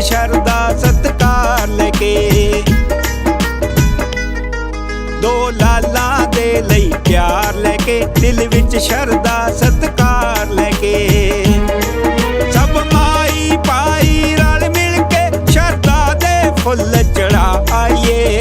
ਸ਼ਰਦਾ ਸਤਕਾਰ ਲੈ ਕੇ ਦੋ ਲਾਲਾ ਦੇ ਲਈ ਪਿਆਰ ਲੈ ਕੇ, ਦਿਲ ਵਿੱਚ ਸ਼ਰਦਾ ਸਤਕਾਰ ਲੈ ਕੇ ਸਭ ਪਾਈ ਪਾਈ ਰਲ ਮਿਲ ਕੇ ਸ਼ਰਦਾ ਦੇ ਫੁੱਲ ਚੜਾ ਆਈਏ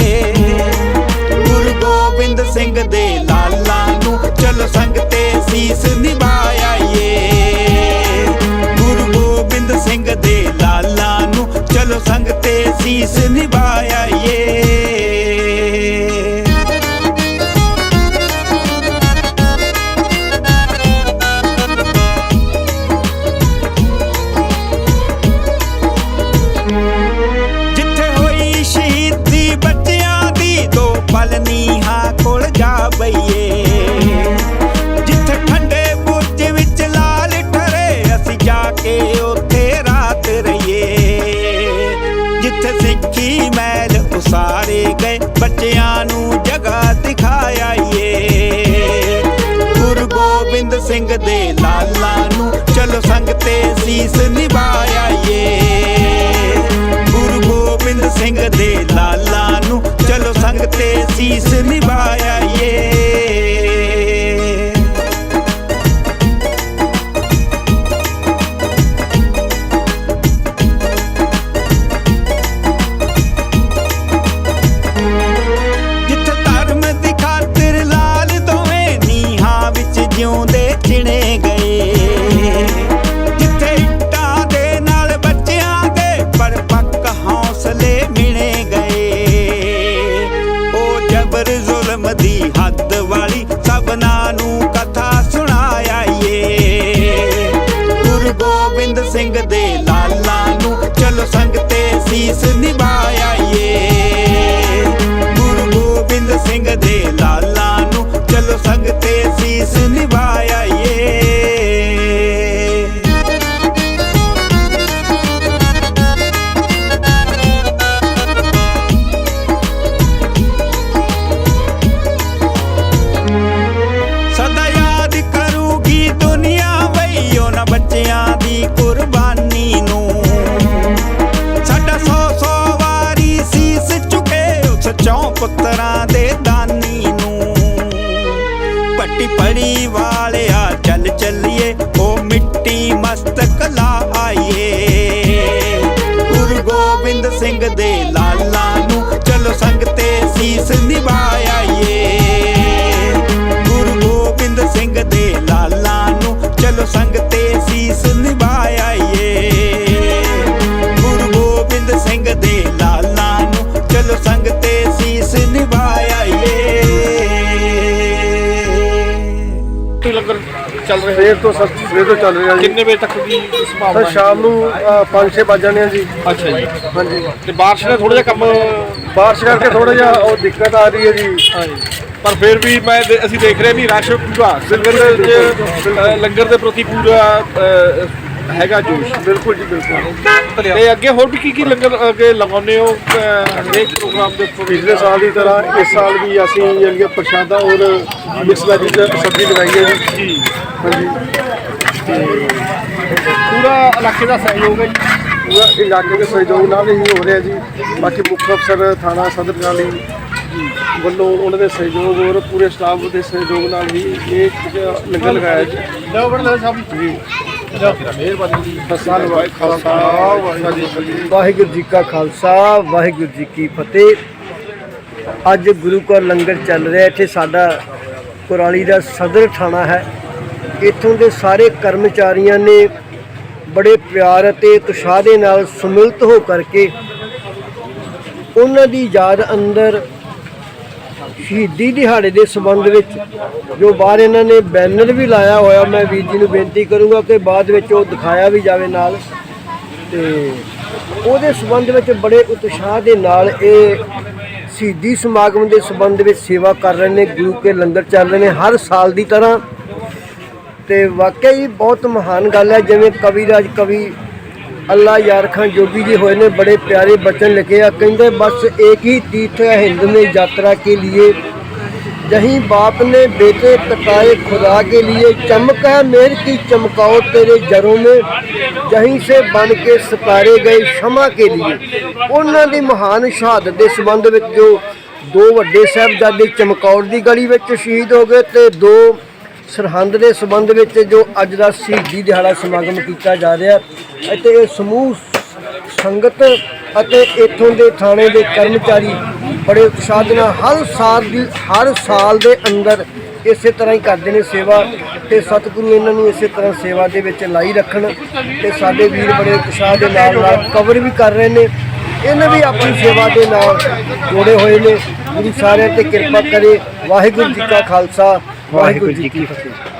ਨੂੰ ਸੰਗ ਤੇ ਸੀਸ ਨਿਭਾਈਏ ਜਿੱਥੇ ਦੇ ਲਾਲਾਂ ਨੂੰ। ਚਲੋ ਸੰਗ ਤੇ ਸੀਸ ਨਿਭਾਇਆ ਏ। ਗੁਰੂ ਗੋਬਿੰਦ ਸਿੰਘ ਦੇ ਲਾਲਾਂ ਨੂੰ। ਚਲੋ ਸੰਗ ਤੇ ਸੀਸ ਚਿਣੇ ਗਏ। ਜਿੱਥੇ ਇੱਟਾਂ ਦੇ ਨਾਲ ਬੱਚਿਆਂ ਦੇ ਪਰਪੱਕ ਹੌਸਲੇ ਮਿਣੇ ਗਏ। ਉਹ ਜਬਰ ਜ਼ੁਲਮ ਦੀ ਹੱਦ ਵਾਲੀ ਸਭਨਾਂ ਨੂੰ ਕਥਾ ਸੁਣਾਈਏ ਗੁਰੂ ਗੋਬਿੰਦ ਸਿੰਘ ਦੇ ਲਾਲਾਂ ਨੂੰ ਚਲੋ ਸੰਗ ਤੇ ਸੀਸ ਨਿਭਾ ਪੱਟੀ ਪੜੀ ਵਾਲਿਆ ਚੱਲ ਚੱਲੀਏ ਉਹ ਮਿੱਟੀ ਮਸਤ ਕਲਾ ਆਈਏ ਚੱਲ ਰਿਹਾ ਸਵੇਰ ਤੋਂ ਸਰ ਸਵੇਰ ਤੋਂ ਚੱਲ ਰਿਹਾ ਜੀ। ਕਿੰਨੇ ਵਜੇ ਤੱਕ ਦੀ ਸੰਭਾਵਨਾ ਸਰ ਹੈ? ਸ਼ਾਮ ਨੂੰ 5-6 ਵੱਜ ਜਾਣੇ ਆ ਜੀ। ਅੱਛਾ ਜੀ। ਹਾਂਜੀ। ਤੇ ਬਾਰਿਸ਼ ਨੇ ਥੋੜਾ ਜਿਹਾ ਕੰਮ ਬਾਰਿਸ਼ ਕਰਕੇ ਥੋੜਾ ਜਿਹਾ ਉਹ ਦਿੱਕਤ ਆ ਰਹੀ ਹੈ ਜੀ। ਹਾਂਜੀ ਪਰ ਫਿਰ ਵੀ ਮੈਂ ਦੇ- ਅਸੀਂ ਦੇਖ ਰਹੇ ਵੀ ਰਸ਼ ਪੂਰਾ। ਲੰਗਰ ਦੇ ਅ, ਲੰਗਰ ਦੇ ਪ੍ਰਤੀ ਪੂਰਾ ਅ, ਹੈਗਾ ਜੋਸ਼। ਬਿਲਕੁਲ ਜੀ ਬਿਲਕੁਲ। ਤੇ ਅੱਗੇ ਹੋਰ ਵੀ ਕੀ ਕੀ ਲੰਗਰ ਅੱਗੇ ਲਗਾਉਂਦੇ ਹੋ? ਅ, ਹਰੇਕ ਪ੍ਰੋਗਰਾਮ ਦੇ ਉੱਪਰ ਪਿਛਲੇ ਸਾਲ ਦੀ ਤਰ੍ਹਾਂ ਇਸ ਸਾਲ ਵੀ ਅਸੀਂ ਜਿਹੜੀ ਕਿ ਪ੍ਰਸ਼ਾਦਾ ਔਰ ਮਿਕਸ ਵੈਜ ਸਬਜ਼ੀ ਲਗਾਈ ਹੈ ਜੀ। ਪੂਰਾ ਇਲਾਕੇ ਦਾ ਸਹਿਯੋਗ ਹੈ ਜੀ। ਪੂਰਾ ਇਲਾਕੇ ਦੇ ਸਹਿਯੋਗ ਨਾਲ ਹੀ ਹੋ ਰਿਹਾ ਜੀ। ਬਾਕੀ ਮੁੱਖ ਅਫਸਰ ਥਾਣਾ ਸਦਰ ਨਾਲ ਹੀ ਵੱਲੋਂ ਉਹਨਾਂ ਦੇ ਸਹਿਯੋਗ ਔਰ ਪੂਰੇ ਸਟਾਫ ਦੇ ਸਹਿਯੋਗ ਨਾਲ ਹੀ ਇਹ ਲੰਗਰ ਲਗਾਇਆ ਜੀ। ਲਓ ਬੜਾ ਸਾਹਿਬ ਜੀ। ਮਿਹਰਬਾਨੀ ਜੀ ਖਾਲਸਾ ਵਾਹਿਗੁਰੂ ਜੀ ਕਾ ਖਾਲਸਾ ਵਾਹਿਗੁਰੂ ਜੀ ਕੀ ਫਤਿਹ। ਅੱਜ ਗੁਰੂ ਘਰ ਲੰਗਰ ਚੱਲ ਰਿਹਾ। ਇੱਥੇ ਸਾਡਾ ਕੁਰਾਲੀ ਦਾ ਸਦਰ ਥਾਣਾ ਹੈ। ਇੱਥੋਂ ਦੇ ਸਾਰੇ ਕਰਮਚਾਰੀਆਂ ਨੇ ਬੜੇ ਪਿਆਰ ਅਤੇ ਉਤਸ਼ਾਹ ਦੇ ਨਾਲ ਸਮਿਲਿਤ ਹੋ ਕਰਕੇ ਉਹਨਾਂ ਦੀ ਯਾਦ ਅੰਦਰ ਸ਼ਹੀਦੀ ਦਿਹਾੜੇ ਦੇ ਸੰਬੰਧ ਵਿੱਚ ਜੋ ਬਾਹਰ ਇਹਨਾਂ ਨੇ ਬੈਨਰ ਵੀ ਲਾਇਆ ਹੋਇਆ, ਮੈਂ ਵੀਰ ਜੀ ਨੂੰ ਬੇਨਤੀ ਕਰੂੰਗਾ ਕਿ ਬਾਅਦ ਵਿੱਚ ਉਹ ਦਿਖਾਇਆ ਵੀ ਜਾਵੇ ਨਾਲ। ਤੇ ਉਹਦੇ ਸੰਬੰਧ ਵਿੱਚ ਬੜੇ ਉਤਸ਼ਾਹ ਦੇ ਨਾਲ ਇਹ ਸ਼ਹੀਦੀ ਸਮਾਗਮ ਦੇ ਸੰਬੰਧ ਵਿੱਚ ਸੇਵਾ ਕਰ ਰਹੇ ਨੇ, ਗੁਰੂ ਕੇ ਲੰਗਰ ਚੱਲ ਰਹੇ ਨੇ, ਹਰ ਸਾਲ ਦੀ ਤਰ੍ਹਾਂ ਤੇ ਵਾਕਿਆ ਹੀ ਬਹੁਤ ਮਹਾਨ ਗੱਲ ਹੈ ਜਿਵੇਂ ਕਵੀਰਾਜ ਕਵੀ ਅੱਲਾ ਯਾਰ ਖਾਨ ਜੋਗੀ ਜੀ ਹੋਏ ਨੇ ਬੜੇ ਪਿਆਰੇ ਬਚਨ ਲਿਖੇ ਆ ਕਹਿੰਦੇ ਬਸ ਇੱਕ ਹੀ ਤੀਰਥ ਹੈ ਹਿੰਦ में यात्रा के लिए जहीं बाप ने बेटे कटाए खुदा के लिए चमक है मेर की चमकाओ तेरे जरों में जहीं से बन के सितारे गए क्षमा के लिए ਉਹਨਾਂ ਦੀ ਮਹਾਨ ਸ਼ਹਾਦਤ ਦੇ ਸੰਬੰਧ ਵਿੱਚ ਜੋ ਦੋ ਵੱਡੇ ਸਾਹਿਬਜ਼ਾਦੇ ਚਮਕੌਰ ਦੀ ਗਲੀ ਵਿੱਚ ਸ਼ਹੀਦ ਹੋ ਗਏ ਤੇ ਦੋ ਸਰਹੰਦ ਦੇ ਸੰਬੰਧ ਵਿੱਚ ਜੋ ਅੱਜ ਦਾ ਸ਼ਹੀਦੀ ਦਿਹਾੜਾ ਸਮਾਗਮ ਕੀਤਾ ਜਾ ਰਿਹਾ ਅਤੇ ਇਹ ਸਮੂਹ ਸੰਗਤ ਅਤੇ ਇੱਥੋਂ ਦੇ ਥਾਣੇ ਦੇ ਕਰਮਚਾਰੀ ਬੜੇ ਉਤਸ਼ਾਹ ਦੇ ਨਾਲ ਹਰ ਸਾਲ ਦੀ, ਹਰ ਸਾਲ ਦੇ ਅੰਦਰ ਇਸੇ ਤਰ੍ਹਾਂ ਹੀ ਕਰਦੇ ਨੇ ਸੇਵਾ ਤੇ ਸਤਿਗੁਰੂ ਇਹਨਾਂ ਨੂੰ ਇਸੇ ਤਰ੍ਹਾਂ ਸੇਵਾ ਦੇ ਵਿੱਚ ਲਾਈ ਰੱਖਣ ਤੇ ਸਾਡੇ ਵੀਰ ਬੜੇ ਉਤਸ਼ਾਹ ਦੇ ਨਾਲ ਨਾਲ ਕਵਰ ਵੀ ਕਰ ਰਹੇ ਨੇ। ਇਹਨਾਂ ਵੀ ਆਪਣੀ ਸੇਵਾ ਦੇ ਨਾਲ ਜੋੜੇ ਹੋਏ ਨੇ। ਗੁਰੂ ਸਾਰਿਆਂ ਤੇ ਕਿਰਪਾ ਕਰੇ। ਵਾਹਿਗੁਰੂ ਜੀ ਕਾ ਖਾਲਸਾ। ਵਾਹਿਗੁਰੂ ਜੀ ਕੀ ਫਤਿਹ।